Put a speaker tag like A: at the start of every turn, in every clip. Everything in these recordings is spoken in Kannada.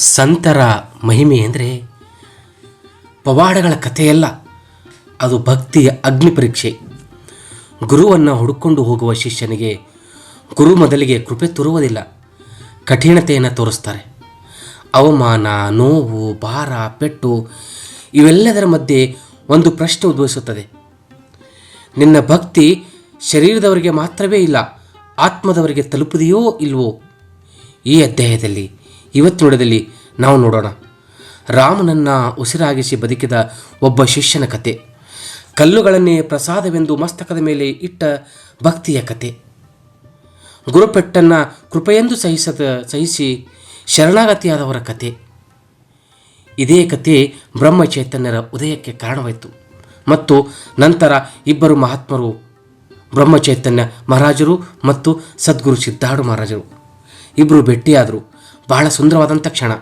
A: ಸಂತರ ಮಹಿಮೆ ಅಂದರೆ ಪವಾಡಗಳ ಕಥೆಯಲ್ಲ. ಅದು ಭಕ್ತಿಯ ಅಗ್ನಿ ಪರೀಕ್ಷೆ. ಗುರುವನ್ನು ಹುಡುಕೊಂಡು ಹೋಗುವ ಶಿಷ್ಯನಿಗೆ ಗುರು ಮೊದಲಿಗೆ ಕೃಪೆ ತೋರುವುದಿಲ್ಲ. ಕಠಿಣತೆಯನ್ನು ತೋರಿಸ್ತಾರೆ. ಅವಮಾನ, ನೋವು, ಭಾರ, ಪೆಟ್ಟು ಇವೆಲ್ಲದರ ಮಧ್ಯೆ ಒಂದು ಪ್ರಶ್ನೆ ಉದ್ಭವಿಸುತ್ತದೆ. ನಿನ್ನ ಭಕ್ತಿ ಶರೀರದವರಿಗೆ ಮಾತ್ರವೇ ಇಲ್ಲ, ಆತ್ಮದವರಿಗೆ ತಲುಪದೆಯೋ ಇಲ್ವೋ? ಈ ಅಧ್ಯಾಯದಲ್ಲಿ ಇವತ್ತು ನೋಡದಲ್ಲಿ ನಾವು ನೋಡೋಣ. ರಾಮನನ್ನ ಉಸಿರಾಗಿಸಿ ಬದುಕಿದ ಒಬ್ಬ ಶಿಷ್ಯನ ಕತೆ. ಕಲ್ಲುಗಳನ್ನೇ ಪ್ರಸಾದವೆಂದು ಮಸ್ತಕದ ಮೇಲೆ ಇಟ್ಟ ಭಕ್ತಿಯ ಕತೆ. ಗುರುಪೆಟ್ಟನ್ನು ಕೃಪೆಯೆಂದು ಸಹಿಸದ, ಸಹಿಸಿ ಶರಣಾಗತಿಯಾದವರ ಕತೆ. ಇದೇ ಕತೆ ಬ್ರಹ್ಮಚೈತನ್ಯರ ಉದಯಕ್ಕೆ ಕಾರಣವಾಯಿತು. ಮತ್ತು ನಂತರ ಇಬ್ಬರು ಮಹಾತ್ಮರು, ಬ್ರಹ್ಮಚೈತನ್ಯ ಮಹಾರಾಜರು ಮತ್ತು ಸದ್ಗುರು ಸಿದ್ಧಾರ್ಥ ಮಹಾರಾಜರು ಇಬ್ಬರು ಭೇಟಿಯಾದರು. ಬಹಳ ಸುಂದರವಾದಂಥ ಕ್ಷಣ.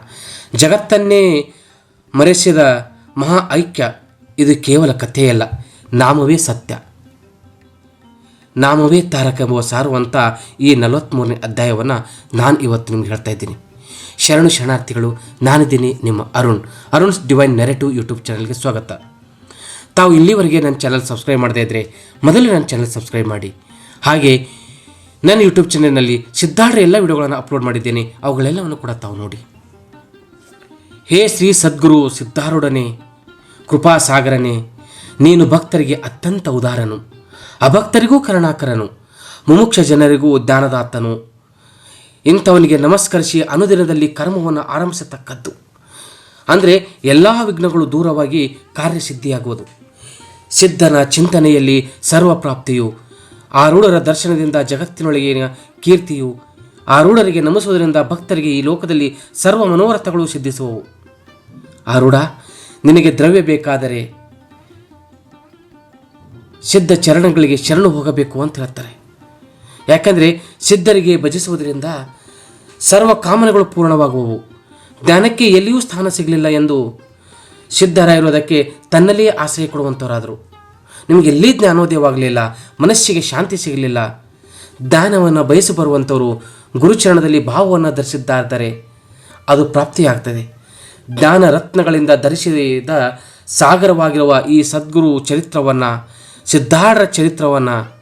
A: ಜಗತ್ತನ್ನೇ ಮರೆಸಿದ ಮಹಾ ಐಕ್ಯ ಇದು ಕೇವಲ ಕಥೆಯಲ್ಲ, ನಾಮವೇ ಸತ್ಯ. ನಾಮವೇ ತಾರಕ ಎಂಬುವ ಸಾರುವಂಥ ಈ ನಲವತ್ತ್ಮೂರನೇ ಅಧ್ಯಾಯವನ್ನು ನಾನು ಇವತ್ತು ನಿಮ್ಗೆ ಹೇಳ್ತಾ ಇದ್ದೀನಿ. ಶರಣು ಶರಣಾರ್ಥಿಗಳು, ನಾನಿದ್ದೀನಿ ನಿಮ್ಮ Arun. Arun's divine narrative YouTube ಚಾನಲ್ಗೆ ಸ್ವಾಗತ. ತಾವು ಇಲ್ಲಿವರೆಗೆ ನನ್ನ ಚಾನಲ್ ಸಬ್ಸ್ಕ್ರೈಬ್ ಮಾಡದೇ ಇದ್ದರೆ ಮೊದಲು ನನ್ನ ಚಾನಲ್ ಸಬ್ಸ್ಕ್ರೈಬ್ ಮಾಡಿ. ಹಾಗೆ ನನ್ನ ಯೂಟ್ಯೂಬ್ ಚಾನೆಲ್ನಲ್ಲಿ ಸಿದ್ಧಾರ್ಥ ಎಲ್ಲ ವಿಡಿಯೋಗಳನ್ನು ಅಪ್ಲೋಡ್ ಮಾಡಿದ್ದೇನೆ. ಅವುಗಳೆಲ್ಲವನ್ನು ಕೂಡ ತಾವು ನೋಡಿ. ಹೇ ಶ್ರೀ ಸದ್ಗುರು ಸಿದ್ಧಾರೂಢನೇ ಕೃಪಾಸಾಗರನೇ ನೀನು ಭಕ್ತರಿಗೆ ಅತ್ಯಂತ ಉದಾರನು. ಅಭಕ್ತರಿಗೂ ಕರುಣಾಕರನು. ಮುಮುಕ್ಷ ಜನರಿಗೂ ಜ್ಞಾನದಾತನು. ಇಂಥವನಿಗೆ ನಮಸ್ಕರಿಸಿ ಅನುದಿನದಲ್ಲಿ ಕರ್ಮವನ್ನು ಆರಂಭಿಸತಕ್ಕದ್ದು. ಅಂದರೆ ಎಲ್ಲ ವಿಘ್ನಗಳು ದೂರವಾಗಿ ಕಾರ್ಯಸಿದ್ಧಿಯಾಗುವುದು. ಸಿದ್ಧನ ಚಿಂತನೆಯಲ್ಲಿ ಸರ್ವಪ್ರಾಪ್ತಿಯು ಆರೂಢರ ದರ್ಶನದಿಂದ ಜಗತ್ತಿನೊಳಗಿನ ಕೀರ್ತಿಯು, ಆರೂಢರಿಗೆ ನಮಿಸುವುದರಿಂದ ಭಕ್ತರಿಗೆ ಈ ಲೋಕದಲ್ಲಿ ಸರ್ವ ಮನೋರಥಗಳು ಸಿದ್ಧಿಸುವವು. ಆರೂಢ, ನಿನಗೆ ದ್ರವ್ಯ ಬೇಕಾದರೆ ಸಿದ್ಧ ಚರಣಗಳಿಗೆ ಶರಣು ಹೋಗಬೇಕು ಅಂತ ಹೇಳ್ತಾರೆ. ಯಾಕಂದರೆ ಸಿದ್ಧರಿಗೆ ಭಜಿಸುವುದರಿಂದ ಸರ್ವ ಕಾಮನೆಗಳು ಪೂರ್ಣವಾಗುವವು. ಜ್ಞಾನಕ್ಕೆ ಎಲ್ಲಿಯೂ ಸ್ಥಾನ ಸಿಗಲಿಲ್ಲ ಎಂದು ಸಿದ್ಧರಾಗಿರೋದಕ್ಕೆ ತನ್ನಲ್ಲಿಯೇ ಆಸೆ ಕೊಡುವಂಥವರಾದರು ನಿಮಗೆ ಎಲ್ಲಿ ಜ್ಞಾನೋದಯವಾಗಲಿಲ್ಲ ಮನಸ್ಸಿಗೆ ಶಾಂತಿ ಸಿಗಲಿಲ್ಲ. ಜ್ಞಾನವನ್ನು ಬಯಸಿ ಬರುವಂಥವರು ಗುರುಚರಣದಲ್ಲಿ ಭಾವವನ್ನು ಧರಿಸಿದ್ದಾದರೆ ಅದು ಪ್ರಾಪ್ತಿಯಾಗ್ತದೆ. ಜ್ಞಾನ ರತ್ನಗಳಿಂದ ಧರಿಸಿದ ಸಾಗರವಾಗಿರುವ ಈ ಸದ್ಗುರು ಚರಿತ್ರವನ್ನು ಸಿದ್ಧಾಢರ ಚರಿತ್ರವನ್ನು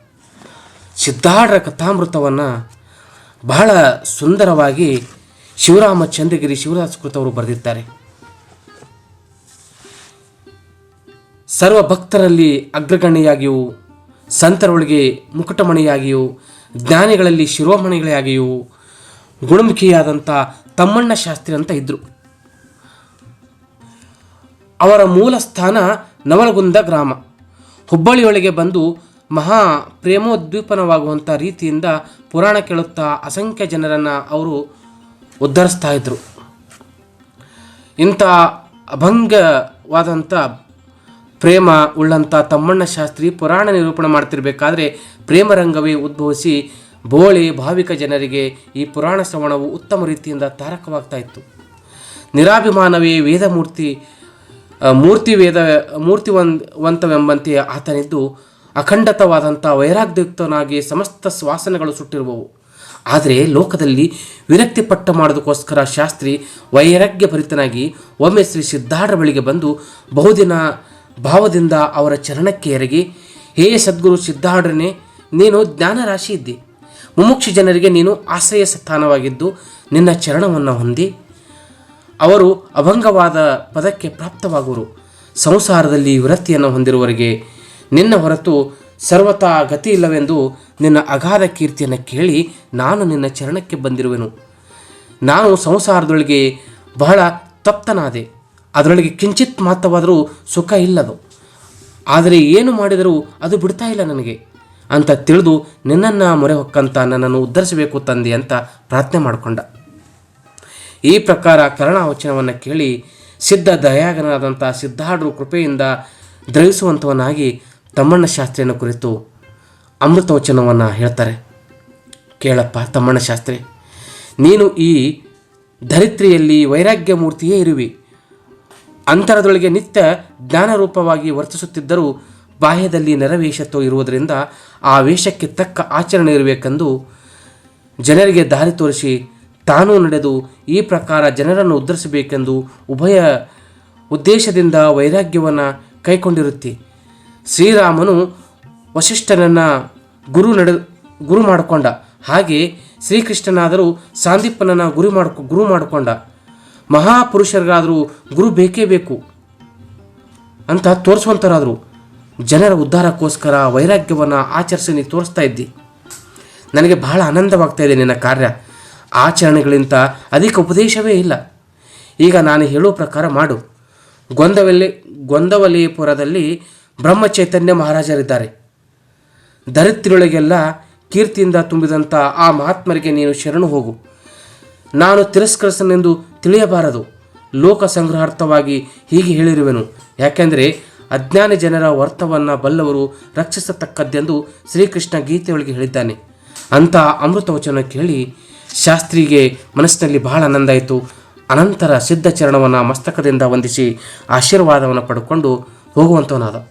A: ಸಿದ್ಧಾಢರ ಕಥಾಮೃತವನ್ನು ಬಹಳ ಸುಂದರವಾಗಿ ಶಿವರಾಮ ಚಂದ್ರಗಿರಿ ಶಿವರಾಜಕೃತ ಕೃತವರು ಬರೆದಿದ್ದಾರೆ. ಸರ್ವ ಭಕ್ತರಲ್ಲಿ ಅಗ್ರಗಣ್ಯಾಗಿಯೂ ಸಂತರೊಳಗೆ ಮುಕುಟಮಣಿಯಾಗಿಯೂ, ಜ್ಞಾನಿಗಳಲ್ಲಿ ಶಿರೋಮಣಿಗಳಾಗಿಯೂ ಗುಣಮುಖಿಯಾದಂಥ ತಮ್ಮಣ್ಣ ಶಾಸ್ತ್ರಿ ಅಂತ ಇದ್ದರು ಅವರ ಮೂಲ ಸ್ಥಾನ ನವಲಗುಂದ ಗ್ರಾಮ. ಹುಬ್ಬಳ್ಳಿಯೊಳಗೆ ಬಂದು ಮಹಾ ಪ್ರೇಮೋದ್ವೀಪನವಾಗುವಂಥ ರೀತಿಯಿಂದ ಪುರಾಣ ಕೇಳುತ್ತಾ ಅಸಂಖ್ಯ ಜನರನ್ನು ಅವರು ಉದ್ಧರಿಸ್ತಾ ಇದ್ದರು ಇಂಥ ಅಭಂಗವಾದಂಥ ಪ್ರೇಮ ಉಳ್ಳಂಥ ತಮ್ಮಣ್ಣ ಶಾಸ್ತ್ರಿ ಪುರಾಣ ನಿರೂಪಣೆ ಮಾಡ್ತಿರ್ಬೇಕಾದ್ರೆ ಪ್ರೇಮರಂಗವೇ ಉದ್ಭವಿಸಿ ಬೋಳಿ ಭಾವಿಕ ಜನರಿಗೆ ಈ ಪುರಾಣ ಶ್ರವಣವು ಉತ್ತಮ ರೀತಿಯಿಂದ ತಾರಕವಾಗ್ತಾ ಇತ್ತು. ನಿರಾಭಿಮಾನವೇ ವೇದಮೂರ್ತಿ ಮೂರ್ತಿ ವೇದ ಮೂರ್ತಿವಂತವೆಂಬಂತೆ ಆತನಿದ್ದು ಅಖಂಡತವಾದಂಥ ವೈರಾಗ್ಯುಕ್ತನಾಗಿ ಸಮಸ್ತ ಶ್ವಾಸನೆಗಳು ಸುಟ್ಟಿರುವವು. ಆದರೆ ಲೋಕದಲ್ಲಿ ವಿರಕ್ತಿ ಪಟ್ಟ ಮಾಡೋದಕ್ಕೋಸ್ಕರ ಶಾಸ್ತ್ರಿ ವೈರಾಗ್ಯ ಭರಿತನಾಗಿ ಒಮ್ಮೆ ಶ್ರೀ ಸಿದ್ಧಾರ್ಢ ಬಳಿಗೆ ಬಂದು ಬಹುದಿನ ಭಾವದಿಂದ ಅವರ ಚರಣಕ್ಕೆ ಎರಗಿ, ಹೇ ಸದ್ಗುರು ಸಿದ್ಧಾರ್ಢನೇ ನೀನು ಜ್ಞಾನರಾಶಿ ಇದ್ದಿ. ಮುಮುಕ್ಷಿ ಜನರಿಗೆ ನೀನು ಆಶ್ರಯ ಸ್ಥಾನವಾಗಿದ್ದು ನಿನ್ನ ಚರಣವನ್ನು ಹೊಂದಿ. ಅವರು ಅಭಂಗವಾದ ಪದಕ್ಕೆ ಪ್ರಾಪ್ತವಾಗುವರು. ಸಂಸಾರದಲ್ಲಿ ವೃತ್ತಿಯನ್ನು ಹೊಂದಿರುವವರಿಗೆ ನಿನ್ನ ಹೊರತು ಸರ್ವತಾ ಗತಿ ಇಲ್ಲವೆಂದು ನಿನ್ನ ಅಗಾಧ ಕೀರ್ತಿಯನ್ನು ಕೇಳಿ ನಾನು ನಿನ್ನ ಚರಣಕ್ಕೆ ಬಂದಿರುವೆನು. ನಾನು ಸಂಸಾರದೊಳಗೆ ಬಹಳ ತಪ್ತನಾದೆ. ಅದರೊಳಗೆ ಕಿಂಚಿತ್ ಮಾತ್ರವಾದರೂ ಸುಖ ಇಲ್ಲದು. ಆದರೆ ಏನು ಮಾಡಿದರೂ ಅದು ಬಿಡ್ತಾ ಇಲ್ಲ ನನಗೆ. ಅಂತ ತಿಳಿದು ನಿನ್ನನ್ನು ಮೊರೆ ಹೊಕ್ಕಂತ ನನ್ನನ್ನು ಉದ್ಧರಿಸಬೇಕು ತಂದೆ ಅಂತ ಪ್ರಾರ್ಥನೆ ಮಾಡಿಕೊಂಡ. ಈ ಪ್ರಕಾರ ಕರ್ಣಾವಚನವನ್ನು ಕೇಳಿ ಸಿದ್ಧ ದಯಾಗನಾದಂಥ ಸಿದ್ಧಾಢರು ಕೃಪೆಯಿಂದ ದ್ರವಿಸುವಂಥವನಾಗಿ ತಮ್ಮಣ್ಣ ಶಾಸ್ತ್ರಿಯನ್ನು ಕುರಿತು ಅಮೃತವಚನವನ್ನು ಹೇಳ್ತಾರೆ. ಕೇಳಪ್ಪ ತಮ್ಮಣ್ಣ ಶಾಸ್ತ್ರಿ, ನೀನು ಈ ಧರಿತ್ರಿಯಲ್ಲಿ ವೈರಾಗ್ಯ ಮೂರ್ತಿಯೇ ಇರುವಿ. ಅಂತರದೊಳಗೆ ನಿತ್ಯ ಜ್ಞಾನರೂಪವಾಗಿ ವರ್ತಿಸುತ್ತಿದ್ದರೂ ಬಾಹ್ಯದಲ್ಲಿ ನೆರವೇಶತ್ವ ಇರುವುದರಿಂದ ಆ ವೇಷಕ್ಕೆ ತಕ್ಕ ಆಚರಣೆ ಇರಬೇಕೆಂದು ಜನರಿಗೆ ದಾರಿ ತೋರಿಸಿ ತಾನೂ ನಡೆದು ಈ ಪ್ರಕಾರ ಜನರನ್ನು ಉದ್ಧರಿಸಬೇಕೆಂದು ಉಭಯ ಉದ್ದೇಶದಿಂದ ವೈರಾಗ್ಯವನ್ನು ಕೈಕೊಂಡಿರುತ್ತಿ. ಶ್ರೀರಾಮನು ವಶಿಷ್ಠನನ್ನು ಗುರು ನಡೆ, ಗುರು ಮಾಡಿಕೊಂಡ. ಹಾಗೆ ಶ್ರೀಕೃಷ್ಣನಾದರೂ ಸಾಂದೀಪನನ್ನು ಗುರಿ ಮಾಡ್ಕೊ ಗುರು ಮಾಡಿಕೊಂಡ. ಮಹಾಪುರುಷರಿಗಾದರೂ ಗುರು ಬೇಕೇ ಬೇಕು ಅಂತ ತೋರಿಸುವಂಥರಾದರು ಜನರ ಉದ್ಧಾರಕ್ಕೋಸ್ಕರ ವೈರಾಗ್ಯವನ್ನು ಆಚರಿಸಿ ನೀ ತೋರಿಸ್ತಾ ಇದ್ದಿ. ನನಗೆ ಬಹಳ ಆನಂದವಾಗ್ತಾ ಇದೆ ನಿನ್ನ ಕಾರ್ಯ. ಆಚರಣೆಗಳಿಂತ ಅಧಿಕ ಉಪದೇಶವೇ ಇಲ್ಲ. ಈಗ ನಾನು ಹೇಳೋ ಪ್ರಕಾರ ಮಾಡು. ಗೊಂದವಲ್ಲಿ ಗೊಂದವಲಿಪುರದಲ್ಲಿ ಬ್ರಹ್ಮಚೈತನ್ಯ ಮಹಾರಾಜರಿದ್ದಾರೆ. ದರಿದ್ರೊಳಗೆಲ್ಲ ಕೀರ್ತಿಯಿಂದ ತುಂಬಿದಂಥ ಆ ಮಹಾತ್ಮರಿಗೆ ನೀನು ಶರಣು ಹೋಗು. ನಾನು ತಿರಸ್ಕರಿಸನೆಂದು ತಿಳಿಯಬಾರದು. ಲೋಕ ಸಂಗ್ರಹಾರ್ಥವಾಗಿ ಹೀಗೆ ಹೇಳಿರುವೆನು. ಯಾಕೆಂದರೆ ಅಜ್ಞಾನಿ ಜನರ ವರ್ತವನ್ನು ಬಲ್ಲವರು ರಕ್ಷಿಸತಕ್ಕದ್ದೆಂದು ಶ್ರೀಕೃಷ್ಣ ಗೀತೆಯೊಳಗೆ ಹೇಳಿದ್ದಾನೆ. ಅಂತ ಅಮೃತ ವಚನ ಕೇಳಿ ಶಾಸ್ತ್ರಿಗೆ ಮನಸ್ಸಿನಲ್ಲಿ ಬಹಳ ಆನಂದ ಆಯಿತು. ಅನಂತರ ಸಿದ್ಧ ಚರಣವನ್ನು ಮಸ್ತಕದಿಂದ ವಂದಿಸಿ ಆಶೀರ್ವಾದವನ್ನು ಪಡ್ಕೊಂಡು ಹೋಗುವಂಥವನಾದ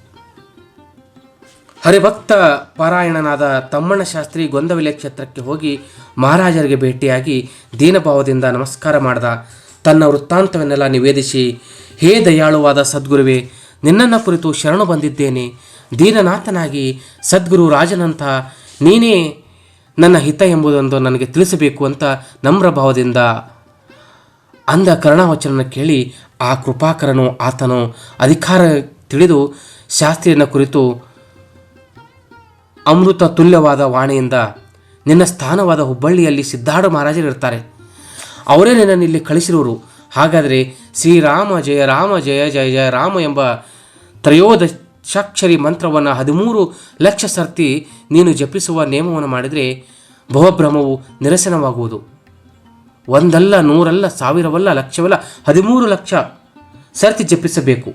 A: ಹರಿಭಕ್ತ ಪಾರಾಯಣನಾದ ತಮ್ಮಣ್ಣ ಶಾಸ್ತ್ರಿ ಗೊಂದವಿಲೆ ಕ್ಷೇತ್ರಕ್ಕೆ ಹೋಗಿ ಮಹಾರಾಜರಿಗೆ ಭೇಟಿಯಾಗಿ ದೀನಭಾವದಿಂದ ನಮಸ್ಕಾರ ಮಾಡಿದ ತನ್ನ ವೃತ್ತಾಂತವನ್ನೆಲ್ಲ ನಿವೇದಿಸಿ, ಹೇ ದಯಾಳುವಾದ ಸದ್ಗುರುವೇ, ನಿನ್ನನ್ನು ಕುರಿತು ಶರಣು ಬಂದಿದ್ದೇನೆ. ದೀನನಾಥನಾಗಿ ಸದ್ಗುರು ರಾಜನಂತ, ನೀನೇ ನನ್ನ ಹಿತ ಎಂಬುದೊಂದು ನನಗೆ ತಿಳಿಸಬೇಕು ಅಂತ ನಮ್ರ ಭಾವದಿಂದ. ಅಂದ ಕರ್ಣವಚನ ಕೇಳಿ ಆ ಕೃಪಾಕರನು, ಆತನು ಅಧಿಕಾರ ತಿಳಿದು ಶಾಸ್ತ್ರಿಯನ ಕುರಿತು ಅಮೃತ ತುಲ್ಯವಾದ ವಾಣಿಯಿಂದ, ನಿನ್ನ ಸ್ಥಾನವಾದ ಹುಬ್ಬಳ್ಳಿಯಲ್ಲಿ ಸಿದ್ಧಾರ್ಥ ಮಹಾರಾಜರಿರ್ತಾರೆ. ಅವರೇ ನನ್ನನ್ನು ಇಲ್ಲಿ ಕಳಿಸಿರುವರು. ಹಾಗಾದರೆ ಶ್ರೀರಾಮ ಜಯ, ರಾಮ ಜಯ ಜಯ ಜಯ, ರಾಮ ಎಂಬ ತ್ರಯೋದಶಾಕ್ಷರಿ ಮಂತ್ರವನ್ನು ಹದಿಮೂರು ಲಕ್ಷ ಸರ್ತಿ ನೀನು ಜಪಿಸುವ ನಿಯಮವನ್ನು ಮಾಡಿದರೆ ಭವಭ್ರಮವು ನಿರಸನವಾಗುವುದು. ಒಂದಲ್ಲ, ನೂರಲ್ಲ, ಸಾವಿರವಲ್ಲ, ಲಕ್ಷವಲ್ಲ, ಹದಿಮೂರು ಲಕ್ಷ ಸರ್ತಿ ಜಪಿಸಬೇಕು.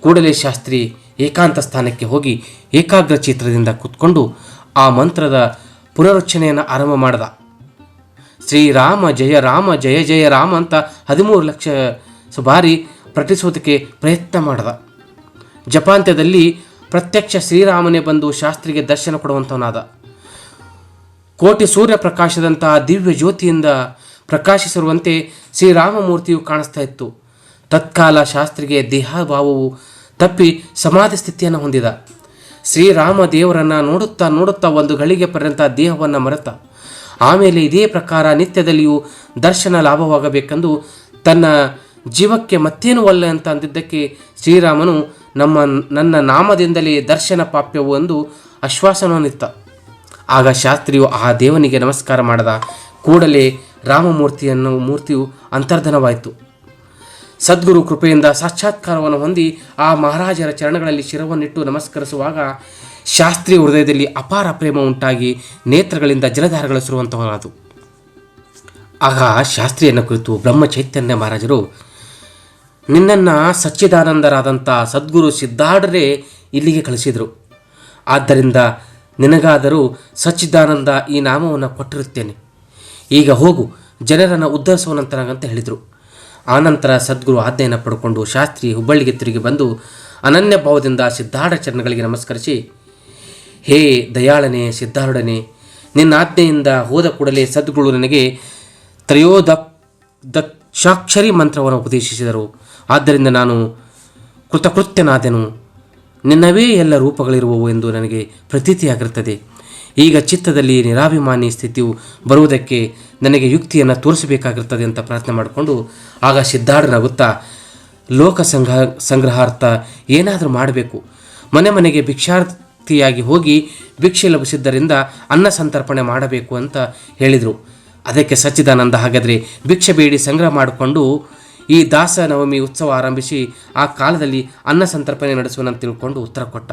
A: ಕೂಡಲೇ ಶಾಸ್ತ್ರಿ ಏಕಾಂತ ಸ್ಥಾನಕ್ಕೆ ಹೋಗಿ ಏಕಾಗ್ರ ಚಿತ್ರದಿಂದ ಕೂತ್ಕೊಂಡು ಆ ಮಂತ್ರದ ಪುನರುಚ್ಚನೆಯನ್ನು ಆರಂಭ ಮಾಡಿದ. ಶ್ರೀರಾಮ ಜಯ ರಾಮ ಜಯ ಜಯ ರಾಮ ಅಂತ ಹದಿಮೂರು ಲಕ್ಷ ಬಾರಿ ಪ್ರಕಟಿಸೋದಕ್ಕೆ ಪ್ರಯತ್ನ ಮಾಡಿದ. ಜಪಾಂತ್ಯದಲ್ಲಿ ಪ್ರತ್ಯಕ್ಷ ಶ್ರೀರಾಮನೇ ಬಂದು ಶಾಸ್ತ್ರಿಗೆ ದರ್ಶನ ಕೊಡುವಂಥವನಾದ ಕೋಟಿ ಸೂರ್ಯ ಪ್ರಕಾಶದಂತಹ ದಿವ್ಯ ಜ್ಯೋತಿಯಿಂದ ಪ್ರಕಾಶಿಸಿರುವಂತೆ ಶ್ರೀರಾಮಮೂರ್ತಿಯು ಕಾಣಿಸ್ತಾ ಇತ್ತು. ತತ್ಕಾಲ ಶಾಸ್ತ್ರಿಗೆ ದೇಹಭಾವವು ತಪ್ಪಿ ಸಮಾಧಿ ಸ್ಥಿತಿಯನ್ನು ಹೊಂದಿದ. ಶ್ರೀರಾಮ ದೇವರನ್ನು ನೋಡುತ್ತಾ ನೋಡುತ್ತಾ ಒಂದು ಗಳಿಗೆ ಪರ್ಯಂತ ದೇಹವನ್ನು ಮರೆತ. ಆಮೇಲೆ ಇದೇ ಪ್ರಕಾರ ನಿತ್ಯದಲ್ಲಿಯೂ ದರ್ಶನ ಲಾಭವಾಗಬೇಕೆಂದು ತನ್ನ ಜೀವಕ್ಕೆ ಮತ್ತೇನು ಒಲ್ಲೆ ಅಂತ ಅಂದಿದ್ದಕ್ಕೆ ಶ್ರೀರಾಮನು ನಮ್ಮ, ನನ್ನ ನಾಮದಿಂದಲೇ ದರ್ಶನ ಪಾಪ್ಯವು ಎಂದು ಆಶ್ವಾಸನವನ್ನಿತ್ತ ಆಗ ಶಾಸ್ತ್ರಿಯು ಆ ದೇವನಿಗೆ ನಮಸ್ಕಾರ ಮಾಡದ ಕೂಡಲೇ ರಾಮಮೂರ್ತಿಯನ್ನು, ಮೂರ್ತಿಯು ಅಂತರ್ಧನವಾಯಿತು. ಸದ್ಗುರು ಕೃಪೆಯಿಂದ ಸಾಕ್ಷಾತ್ಕಾರವನ್ನು ಹೊಂದಿ ಆ ಮಹಾರಾಜರ ಚರಣಗಳಲ್ಲಿ ಶಿರವನ್ನಿಟ್ಟು ನಮಸ್ಕರಿಸುವಾಗ ಶಾಸ್ತ್ರೀಯ ಹೃದಯದಲ್ಲಿ ಅಪಾರ ಪ್ರೇಮ ಉಂಟಾಗಿ ನೇತ್ರಗಳಿಂದ ಜಲಧಾರಗಳು ಸುರುವಂತಹವಾದು ಆಗ ಶಾಸ್ತ್ರಿಯನ್ನು ಕುರಿತು ಬ್ರಹ್ಮ ಚೈತನ್ಯ ಮಹಾರಾಜರು, ನಿನ್ನನ್ನು ಸಚ್ಚಿದಾನಂದರಾದಂಥ ಸದ್ಗುರು ಸಿದ್ಧಾಢರೇ ಇಲ್ಲಿಗೆ ಕಳಿಸಿದರು. ಆದ್ದರಿಂದ ನಿನಗಾದರೂ ಸಚ್ಚಿದಾನಂದ ಈ ನಾಮವನ್ನು ಕೊಟ್ಟಿರುತ್ತೇನೆ. ಈಗ ಹೋಗು, ಜನರನ್ನು ಉದ್ಧರಿಸುವನಂತನಾಗಂತ ಹೇಳಿದರು. ಆನಂತರ ಸದ್ಗುರು ಆಜ್ಞೆಯನ್ನು ಪಡ್ಕೊಂಡು ಶಾಸ್ತ್ರಿ ಹುಬ್ಬಳ್ಳಿಗೆ ತಿರುಗಿ ಬಂದು ಅನನ್ಯ ಭಾವದಿಂದ ಸಿದ್ಧಾರ್ಥ ಚರಣಗಳಿಗೆ ನಮಸ್ಕರಿಸಿ ಹೇ ದಯಾಳನೆ, ಸಿದ್ಧಾರ್ಢನೆ, ನಿನ್ನ ಆಜ್ಞೆಯಿಂದ ಹೋದ ಕೂಡಲೇ ಸದ್ಗುರು ನನಗೆ ತ್ರಯೋದ ದಕ್ಷಾಕ್ಷರಿ ಮಂತ್ರವನ್ನು ಉಪದೇಶಿಸಿದರು. ಆದ್ದರಿಂದ ನಾನು ಕೃತಕೃತ್ಯನಾದೆನು. ನಿನ್ನವೇ ಎಲ್ಲ ರೂಪಗಳಿರುವವು ಎಂದು ನನಗೆ ಪ್ರತೀತಿಯಾಗಿರುತ್ತದೆ. ಈಗ ಚಿತ್ತದಲ್ಲಿ ನಿರಾಭಿಮಾನಿ ಸ್ಥಿತಿಯು ಬರುವುದಕ್ಕೆ ನನಗೆ ಯುಕ್ತಿಯನ್ನು ತೋರಿಸಬೇಕಾಗಿರ್ತದೆ ಅಂತ ಪ್ರಾರ್ಥನೆ ಮಾಡಿಕೊಂಡು, ಆಗ ಸಿದ್ಧಾರ್ಢನಾಗುತ್ತಾ ಲೋಕ ಸಂಗ್ರಹ ಸಂಗ್ರಹಾರ್ಥ ಏನಾದರೂ ಮಾಡಬೇಕು. ಮನೆ ಮನೆಗೆ ಭಿಕ್ಷಾರ್ಥಿಯಾಗಿ ಹೋಗಿ ಭಿಕ್ಷೆ ಲಭಿಸಿದ್ದರಿಂದ ಅನ್ನ ಸಂತರ್ಪಣೆ ಮಾಡಬೇಕು ಅಂತ ಹೇಳಿದರು. ಅದಕ್ಕೆ ಸಚ್ಚಿದಾನಂದ ಹಾಗಾದರೆ ಭಿಕ್ಷೆ ಬೇಡಿ ಸಂಗ್ರಹ ಮಾಡಿಕೊಂಡು ಈ ದಾಸ ನವಮಿ ಉತ್ಸವ ಆರಂಭಿಸಿ ಆ ಕಾಲದಲ್ಲಿ ಅನ್ನ ಸಂತರ್ಪಣೆ ನಡೆಸುವನಂತ ತಿಳ್ಕೊಂಡು ಉತ್ತರ ಕೊಟ್ಟ.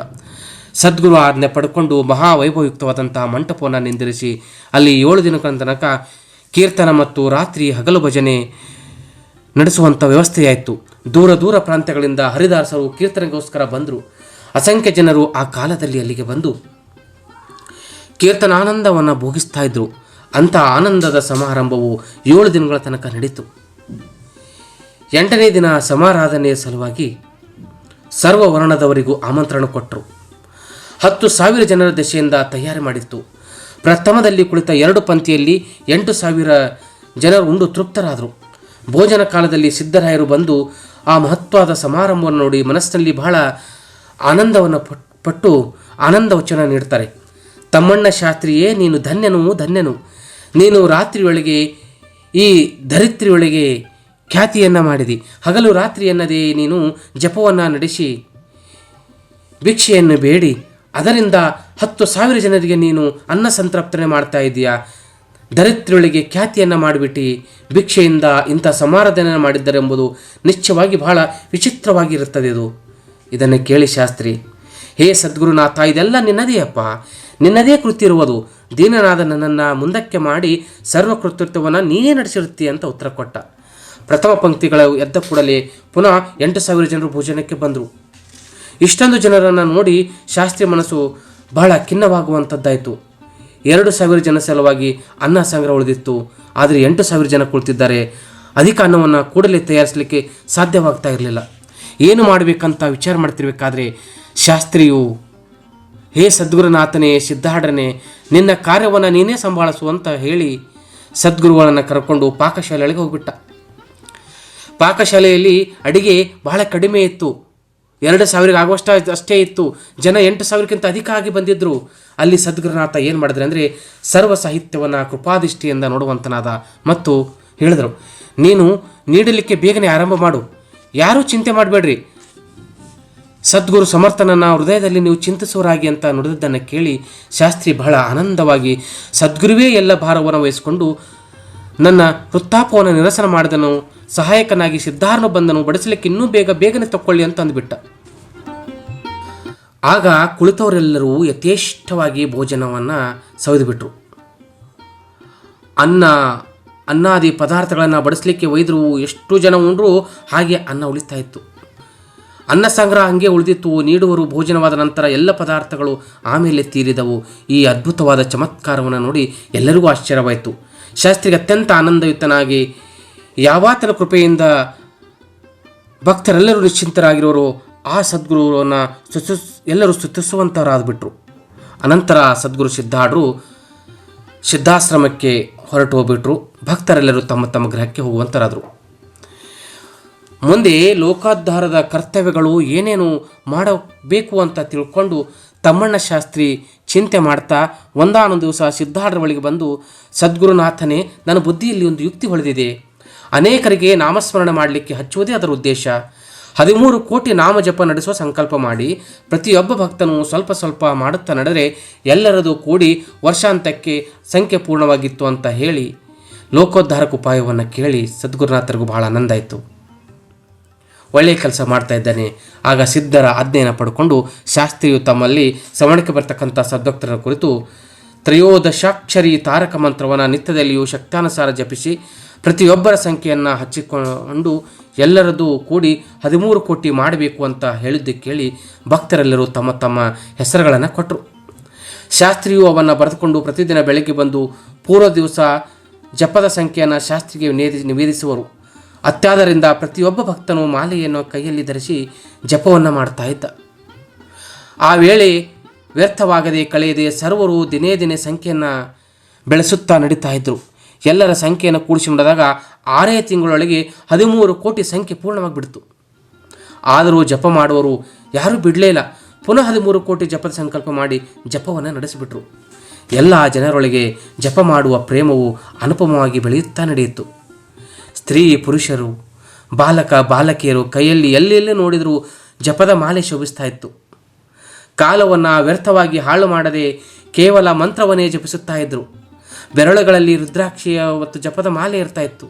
A: ಸದ್ಗುರು ಆಜ್ಞೆ ಪಡ್ಕೊಂಡು ಮಹಾವೈಭವಯುಕ್ತವಾದಂತಹ ಮಂಟಪವನ್ನು ನಿಂದಿರಿಸಿ ಅಲ್ಲಿ ಏಳು ದಿನಗಳ ತನಕ ಕೀರ್ತನ ಮತ್ತು ರಾತ್ರಿ ಹಗಲು ಭಜನೆ ನಡೆಸುವಂಥ ವ್ಯವಸ್ಥೆಯಾಯಿತು. ದೂರ ದೂರ ಪ್ರಾಂತ್ಯಗಳಿಂದ ಹರಿದಾಸರು ಕೀರ್ತನೆಗೋಸ್ಕರ ಬಂದರು. ಅಸಂಖ್ಯ ಜನರು ಆ ಕಾಲದಲ್ಲಿ ಅಲ್ಲಿಗೆ ಬಂದು ಕೀರ್ತನಾನಂದವನ್ನು ಭೋಗಿಸ್ತಾ ಇದ್ರು. ಅಂಥ ಆನಂದದ ಸಮಾರಂಭವು ಏಳು ದಿನಗಳ ತನಕ ನಡೀತು. ಎಂಟನೇ ದಿನ ಸಮಾರಾಧನೆಯ ಸಲುವಾಗಿ ಸರ್ವ ವರ್ಣದವರಿಗೂ ಆಮಂತ್ರಣ ಕೊಟ್ಟರು ಹತ್ತು ಸಾವಿರ ಜನರ ದಶೆಯಿಂದ ತಯಾರಿ ಮಾಡಿತ್ತು. ಪ್ರಥಮದಲ್ಲಿ ಕುಳಿತ ಎರಡು ಪಂಕ್ತಿಯಲ್ಲಿ ಎಂಟು ಸಾವಿರ ಜನರು ಉಂಡು ತೃಪ್ತರಾದರು. ಭೋಜನ ಕಾಲದಲ್ಲಿ ಸಿದ್ದರಾಯರು ಬಂದು ಆ ಮಹತ್ವದ ಸಮಾರಂಭವನ್ನು ನೋಡಿ ಮನಸ್ಸಿನಲ್ಲಿ ಬಹಳ ಆನಂದವನ್ನು ಪಟ್- ಪಟ್ಟು ಆನಂದ ವಚನ ನೀಡ್ತಾರೆ. ತಮ್ಮಣ್ಣ ಶಾಸ್ತ್ರಿಯೇ, ನೀನು ಧನ್ಯನು ಧನ್ಯನು. ನೀನು ರಾತ್ರಿಯೊಳಗೆ ಈ ಧರಿತ್ರಿಯೊಳಗೆ ಖ್ಯಾತಿಯನ್ನು ಮಾಡಿದಿ. ಹಗಲು ರಾತ್ರಿ ಎನ್ನದೇ ನೀನು ಜಪವನ್ನು ನಡೆಸಿ, ಭಿಕ್ಷೆಯನ್ನು ಬೇಡಿ. ಅದರಿಂದ ಹತ್ತು ಸಾವಿರ ಜನರಿಗೆ ನೀನು ಅನ್ನ ಸಂತೃಪ್ತನೆ ಮಾಡ್ತಾ ಇದೆಯಾ ದರಿದ್ರೊಳಗೆ ಖ್ಯಾತಿಯನ್ನು ಮಾಡಿಬಿಟ್ಟು, ಭಿಕ್ಷೆಯಿಂದ ಇಂಥ ಸಮಾರಾಧನೆ ಮಾಡಿದ್ದರೆಂಬುದು ನಿಶ್ಚಯವಾಗಿ ಬಹಳ ವಿಚಿತ್ರವಾಗಿರುತ್ತದೆ ಇದು ಇದನ್ನು ಕೇಳಿ ಶಾಸ್ತ್ರಿ, ಹೇ ಸದ್ಗುರುನಾಥ, ಇದೆಲ್ಲ ನಿನ್ನದೇ ಅಪ್ಪ ನಿನ್ನದೇ ಕೃತಿರುವುದು ದೀನನಾದ ನನ್ನನ್ನು ಮುಂದಕ್ಕೆ ಮಾಡಿ ಸರ್ವ ಕೃತಿತ್ವವನ್ನು ನೀನೇ ನಡೆಸಿರುತ್ತಿ ಅಂತ ಉತ್ತರ ಕೊಟ್ಟ. ಪ್ರಥಮ ಪಂಕ್ತಿಗಳ ಎದ್ದ ಕೂಡಲೇ ಪುನಃ ಎಂಟು ಸಾವಿರ ಜನರು ಭೋಜನಕ್ಕೆ ಬಂದರು. ಇಷ್ಟೊಂದು ಜನರನ್ನು ನೋಡಿ ಶಾಸ್ತ್ರೀಯ ಮನಸ್ಸು ಬಹಳ ಖಿನ್ನವಾಗುವಂಥದ್ದಾಯಿತು. ಎರಡು ಸಾವಿರ ಜನ ಸಲುವಾಗಿ ಅನ್ನ ಸಂಗ್ರಹ ಉಳಿದಿತ್ತು. ಆದರೆ ಎಂಟು ಸಾವಿರ ಜನ ಕುಳಿತಿದ್ದಾರೆ. ಅಧಿಕ ಅನ್ನವನ್ನು ಕೂಡಲೇ ತಯಾರಿಸಲಿಕ್ಕೆ ಸಾಧ್ಯವಾಗ್ತಾ ಇರಲಿಲ್ಲ. ಏನು ಮಾಡಬೇಕಂತ ವಿಚಾರ ಮಾಡ್ತಿರ್ಬೇಕಾದ್ರೆ ಶಾಸ್ತ್ರಿಯು, ಹೇ ಸದ್ಗುರುನಾಥನೇ ಸಿದ್ಧಾಢನೆ ನಿನ್ನ ಕಾರ್ಯವನ್ನು ನೀನೇ ಸಂಭಾಳಿಸು ಅಂತ ಹೇಳಿ ಸದ್ಗುರುಗಳನ್ನು ಕರ್ಕೊಂಡು ಪಾಕಶಾಲೆಗಳಿಗೆ ಹೋಗ್ಬಿಟ್ಟ. ಪಾಕಶಾಲೆಯಲ್ಲಿ ಅಡಿಗೆ ಬಹಳ ಕಡಿಮೆ ಇತ್ತು. ಎರಡು ಸಾವಿರಕ್ಕೆ ಆಗುವಷ್ಟ ಅಷ್ಟೇ ಇತ್ತು. ಜನ ಎಂಟು ಸಾವಿರಕ್ಕಿಂತ ಅಧಿಕ ಆಗಿ ಬಂದಿದ್ದರು ಅಲ್ಲಿ ಸದ್ಗುರುನಾಥ ಏನು ಮಾಡಿದ್ರೆ ಅಂದರೆ ಸರ್ವ ಸಾಹಿತ್ಯವನ್ನು ಕೃಪಾದೃಷ್ಟಿಯಿಂದ ನೋಡುವಂತನಾದ ಮತ್ತು ಹೇಳಿದರು, ನೀನು ನೀಡಲಿಕ್ಕೆ ಬೇಗನೆ ಆರಂಭ ಮಾಡು. ಯಾರೂ ಚಿಂತೆ ಮಾಡಬೇಡ್ರಿ. ಸದ್ಗುರು ಸಮರ್ಥನನ್ನ ಹೃದಯದಲ್ಲಿ ನೀವು ಚಿಂತಿಸುವರಾಗಿ ಅಂತ ನುಡಿದದ್ದನ್ನು ಕೇಳಿ ಶಾಸ್ತ್ರಿ ಬಹಳ ಆನಂದವಾಗಿ ಸದ್ಗುರುವೇ ಎಲ್ಲ ಭಾರವನ್ನು ವಹಿಸಿಕೊಂಡು ನನ್ನ ವೃತ್ತಾಪವನ್ನು ನಿರಸನ ಮಾಡಿದನು, ಸಹಾಯಕನಾಗಿ ಸಿದ್ಧಾರ್ನು ಬಂದನು, ಬಡಿಸಲಿಕ್ಕೆ ಇನ್ನೂ ಬೇಗ ಬೇಗನೆ ತಕ್ಕೊಳ್ಳಿ ಅಂತ ಅಂದ್ಬಿಟ್ಟ. ಆಗ ಕುಳಿತವರೆಲ್ಲರೂ ಯಥೇಷ್ಟವಾಗಿ ಭೋಜನವನ್ನು ಸವಿದುಬಿಟ್ರು. ಅನ್ನ ಅನ್ನಾದಿ ಪದಾರ್ಥಗಳನ್ನು ಬಡಿಸಲಿಕ್ಕೆ ಒಯ್ದರು ಎಷ್ಟು ಜನ ಉಂಡ್ರು, ಹಾಗೆ ಅನ್ನ ಉಳಿತಾ ಇತ್ತು. ಅನ್ನ ಸಂಗ್ರಹ ಹಂಗೆ ಉಳಿದಿತ್ತು. ನೀಡುವರು ಭೋಜನವಾದ ನಂತರ ಎಲ್ಲ ಪದಾರ್ಥಗಳು ಆಮೇಲೆ ತೀರಿದವು. ಈ ಅದ್ಭುತವಾದ ಚಮತ್ಕಾರವನ್ನು ನೋಡಿ ಎಲ್ಲರಿಗೂ ಆಶ್ಚರ್ಯವಾಯಿತು. ಶಾಸ್ತ್ರಿಗೆ ಅತ್ಯಂತ ಆನಂದಯುತನಾಗಿ, ಯಾವಾತನ ಕೃಪೆಯಿಂದ ಭಕ್ತರೆಲ್ಲರೂ ನಿಶ್ಚಿಂತರಾಗಿರೋರು, ಆ ಸದ್ಗುರುವನ್ನು ಸ್ತುತಿ ಎಲ್ಲರೂ ಸ್ತುತಿಸುವಂತರಾಗ್ಬಿಟ್ರು ಅನಂತರ ಸದ್ಗುರು ಸಿದ್ಧಾಡರು, ಸಿದ್ಧಾಶ್ರಮಕ್ಕೆ ಹೊರಟು ಹೋಗ್ಬಿಟ್ರು. ಭಕ್ತರೆಲ್ಲರೂ ತಮ್ಮ ತಮ್ಮ ಗ್ರಹಕ್ಕೆ ಹೋಗುವಂತರಾದರು. ಮುಂದೆ ಲೋಕಾಧಾರದ ಕರ್ತವ್ಯಗಳು ಏನೇನು ಮಾಡಬೇಕು ಅಂತ ತಿಳ್ಕೊಂಡು ತಮ್ಮಣ್ಣ ಶಾಸ್ತ್ರಿ ಚಿಂತೆ ಮಾಡ್ತಾ ಒಂದಾನೊಂದು ದಿವಸ ಸಿದ್ಧಾರ್ಢರ ಬಳಿಗೆ ಬಂದು, ಸದ್ಗುರುನಾಥನೇ, ನನ್ನ ಬುದ್ಧಿಯಲ್ಲಿ ಒಂದು ಯುಕ್ತಿ ಹೊಳೆದಿದೆ. ಅನೇಕರಿಗೆ ನಾಮಸ್ಮರಣೆ ಮಾಡಲಿಕ್ಕೆ ಹಚ್ಚುವುದೇ ಅದರ ಉದ್ದೇಶ. ಹದಿಮೂರು ಕೋಟಿ ನಾಮ ಜಪ ನಡೆಸುವ ಸಂಕಲ್ಪ ಮಾಡಿ ಪ್ರತಿಯೊಬ್ಬ ಭಕ್ತನು ಸ್ವಲ್ಪ ಸ್ವಲ್ಪ ಮಾಡುತ್ತಾ ನಡೆದರೆ ಎಲ್ಲರದು ಕೂಡಿ ವರ್ಷಾಂತಕ್ಕೆ ಸಂಖ್ಯೆ ಪೂರ್ಣವಾಗಿತ್ತು ಅಂತ ಹೇಳಿ ಲೋಕೋದ್ಧಾರಕ ಉಪಾಯವನ್ನು ಕೇಳಿ ಸದ್ಗುರುನಾಥರಿಗೂ ಬಹಳ ಆನಂದ ಆಯಿತು. ಒಳ್ಳೆಯ ಕೆಲಸ ಮಾಡ್ತಾ ಇದ್ದಾನೆ. ಆಗ ಸಿದ್ಧರ ಆಜ್ಞೆಯನ್ನು ಪಡ್ಕೊಂಡು ಶಾಸ್ತ್ರಿಯು ತಮ್ಮಲ್ಲಿ ಸವಣಕ್ಕೆ ಬರ್ತಕ್ಕಂಥ ಸದ್ಭಕ್ತರ ಕುರಿತು ತ್ರಯೋದಶಾಕ್ಷರಿ ತಾರಕ ಮಂತ್ರವನ್ನು ನಿತ್ಯದಲ್ಲಿಯೂ ಶಕ್ತಾನುಸಾರ ಜಪಿಸಿ ಪ್ರತಿಯೊಬ್ಬರ ಸಂಖ್ಯೆಯನ್ನು ಹಚ್ಚಿಕೊಂಡು ಎಲ್ಲರದು ಕೂಡಿ ಹದಿಮೂರು ಕೋಟಿ ಮಾಡಬೇಕು ಅಂತ ಹೇಳಿದ್ದು ಕೇಳಿ ಭಕ್ತರೆಲ್ಲರೂ ತಮ್ಮ ತಮ್ಮ ಹೆಸರುಗಳನ್ನು ಕೊಟ್ಟರು ಶಾಸ್ತ್ರಿಯು ಅವನ್ನು ಬರೆದುಕೊಂಡು ಪ್ರತಿದಿನ ಬೆಳಗ್ಗೆ ಬಂದು ಪೂರ್ವ ದಿವಸ ಜಪದ ಸಂಖ್ಯೆಯನ್ನು ಶಾಸ್ತ್ರಿಗೆ ನಿವೇದಿ, ನಿವೇದಿಸುವರು. ಅತ್ಯಾದರಿಂದ ಪ್ರತಿಯೊಬ್ಬ ಭಕ್ತನು ಮಾಲೆಯನ್ನು ಕೈಯಲ್ಲಿ ಧರಿಸಿ ಜಪವನ್ನು ಮಾಡ್ತಾ ಇದ್ದ. ಆ ವೇಳೆ ವ್ಯರ್ಥವಾಗದೆ ಕಳೆಯದೆ ಸರ್ವರು ದಿನೇ ದಿನೇ ಸಂಖ್ಯೆಯನ್ನು ಬೆಳೆಸುತ್ತಾ ನಡೀತಾ ಇದ್ದರು ಎಲ್ಲರ ಸಂಖ್ಯೆಯನ್ನು ಕೂಡಿಸಿ ನೋಡಿದಾಗ ಆರೇ ತಿಂಗಳೊಳಗೆ ಹದಿಮೂರು ಕೋಟಿ ಸಂಖ್ಯೆ ಪೂರ್ಣವಾಗಿ ಬಿಡ್ತು ಆದರೂ ಜಪ ಮಾಡುವವರು ಯಾರೂ ಬಿಡಲೇ ಇಲ್ಲ. ಪುನಃ ಹದಿಮೂರು ಕೋಟಿ ಜಪದ ಸಂಕಲ್ಪ ಮಾಡಿ ಜಪವನ್ನು ನಡೆಸಿಬಿಟ್ರು. ಎಲ್ಲ ಜನರೊಳಗೆ ಜಪ ಮಾಡುವ ಪ್ರೇಮವು ಅನುಪಮವಾಗಿ ಬೆಳೆಯುತ್ತಾ ನಡೆಯಿತು. ಸ್ತ್ರೀ, ಪುರುಷರು, ಬಾಲಕ, ಬಾಲಕಿಯರು ಕೈಯಲ್ಲಿ ಎಲ್ಲೆಲ್ಲಿ ನೋಡಿದರೂ ಜಪದ ಮಾಲೆ ಶೋಭಿಸ್ತಾ ಇತ್ತು. ಕಾಲವನ್ನು ವ್ಯರ್ಥವಾಗಿ ಹಾಳು ಮಾಡದೆ ಕೇವಲ ಮಂತ್ರವನ್ನೇ ಜಪಿಸುತ್ತಾ ಇದ್ದರು ಬೆರಳುಗಳಲ್ಲಿ ರುದ್ರಾಕ್ಷಿಯ ಮತ್ತು ಜಪದ ಮಾಲೆ ಇರ್ತಾ ಇತ್ತು.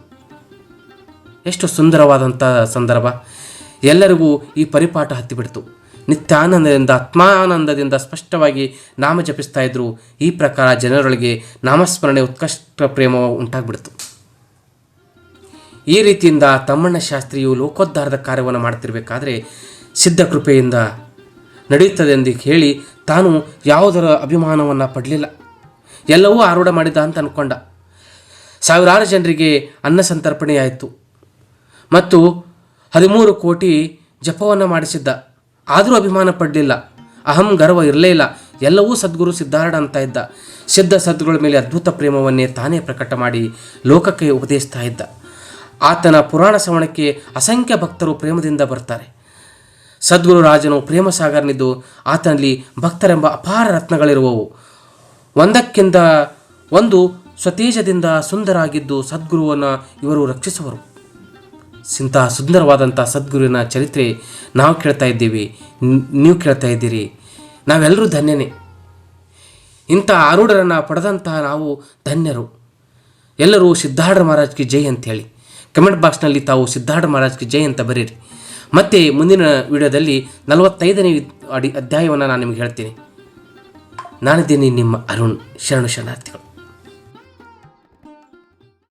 A: ಎಷ್ಟು ಸುಂದರವಾದಂಥ ಸಂದರ್ಭ. ಎಲ್ಲರಿಗೂ ಈ ಪರಿಪಾಠ ಹತ್ತಿಬಿಡ್ತು. ನಿತ್ಯಾನಂದದಿಂದ, ಆತ್ಮಾನಂದದಿಂದ ಸ್ಪಷ್ಟವಾಗಿ ನಾಮ ಜಪಿಸ್ತಾ ಇದ್ರು. ಈ ಪ್ರಕಾರ ಜನರೊಳಗೆ ನಾಮಸ್ಮರಣೆ ಉತ್ಕೃಷ್ಟ ಪ್ರೇಮ ಉಂಟಾಗ್ಬಿಡ್ತು. ಈ ರೀತಿಯಿಂದ ತಮ್ಮಣ್ಣ ಶಾಸ್ತ್ರಿಯು ಲೋಕೋದ್ಧಾರದ ಕಾರ್ಯವನ್ನು ಮಾಡ್ತಿರ್ಬೇಕಾದ್ರೆ ಸಿದ್ಧ ಕೃಪೆಯಿಂದ ನಡೆಯುತ್ತದೆ ಎಂದು ಹೇಳಿ ತಾನು ಯಾವುದರ ಅಭಿಮಾನವನ್ನು ಪಡಲಿಲ್ಲ. ಎಲ್ಲವೂ ಆರೂಢ ಮಾಡಿದ ಅಂತ ಅಂದ್ಕೊಂಡ ಸಾವಿರಾರು ಜನರಿಗೆ ಅನ್ನ ಸಂತರ್ಪಣೆಯಾಯಿತು ಮತ್ತು ಹದಿಮೂರು ಕೋಟಿ ಜಪವನ್ನು ಮಾಡಿಸಿದ್ದ. ಆದರೂ ಅಭಿಮಾನ ಪಡಲಿಲ್ಲ. ಅಹಂ ಗರ್ವ ಇರಲೇ ಇಲ್ಲ. ಎಲ್ಲವೂ ಸದ್ಗುರು ಸಿದ್ಧಾರಣ ಅಂತ ಇದ್ದ. ಸಿದ್ಧ ಸದ್ಗುರುಗಳ ಮೇಲೆ ಅದ್ಭುತ ಪ್ರೇಮವನ್ನೇ ತಾನೇ ಪ್ರಕಟ ಮಾಡಿ ಲೋಕಕ್ಕೆ ಉಪದೇಶಿಸ್ತಾ ಇದ್ದ. ಆತನ ಪುರಾಣ ಶ್ರವಣಕ್ಕೆ ಅಸಂಖ್ಯ ಭಕ್ತರು ಪ್ರೇಮದಿಂದ ಬರ್ತಾರೆ. ಸದ್ಗುರು ರಾಜನು ಪ್ರೇಮ ಸಾಗರನಿದ್ದು ಆತನಲ್ಲಿ ಭಕ್ತರೆಂಬ ಅಪಾರ ರತ್ನಗಳಿರುವವು. ಒಂದಕ್ಕಿಂತ ಒಂದು ಸ್ವತೇಜದಿಂದ ಸುಂದರಾಗಿದ್ದು ಸದ್ಗುರುವನ್ನು ಇವರು ರಕ್ಷಿಸುವರು. ಇಂತಹ ಸುಂದರವಾದಂಥ ಸದ್ಗುರುವಿನ ಚರಿತ್ರೆ ನಾವು ಕೇಳ್ತಾ ಇದ್ದೀವಿ. ನೀವು ಕೇಳ್ತಾ ಇದ್ದೀರಿ. ನಾವೆಲ್ಲರೂ ಧನ್ಯನೇ. ಇಂಥ ಆರೂಢರನ್ನು ಪಡೆದಂತಹ ನಾವು ಧನ್ಯರು. ಎಲ್ಲರೂ ಸಿದ್ಧಾರ್ಢ ಮಹಾರಾಜ್ಗೆ ಜೈ ಅಂತ ಹೇಳಿ ಕಮೆಂಟ್ ಬಾಕ್ಸ್ನಲ್ಲಿ ತಾವು ಸಿದ್ಧಾರ್ಢ ಮಹಾರಾಜ್ಗೆ ಜೈ ಅಂತ ಬರೀರಿ. ಮತ್ತೆ ಮುಂದಿನ ವಿಡಿಯೋದಲ್ಲಿ ನಲವತ್ತೈದನೇ ಅಡಿ, ಅಧ್ಯಾಯವನ್ನು ನಾನು ನಿಮಗೆ ಹೇಳ್ತೀನಿ. ನಾನಿದ್ದೀನಿ ನಿಮ್ಮ ಅರುಣ್ ಶರಣು ಶರಣಾರ್ಥಿಗಳು.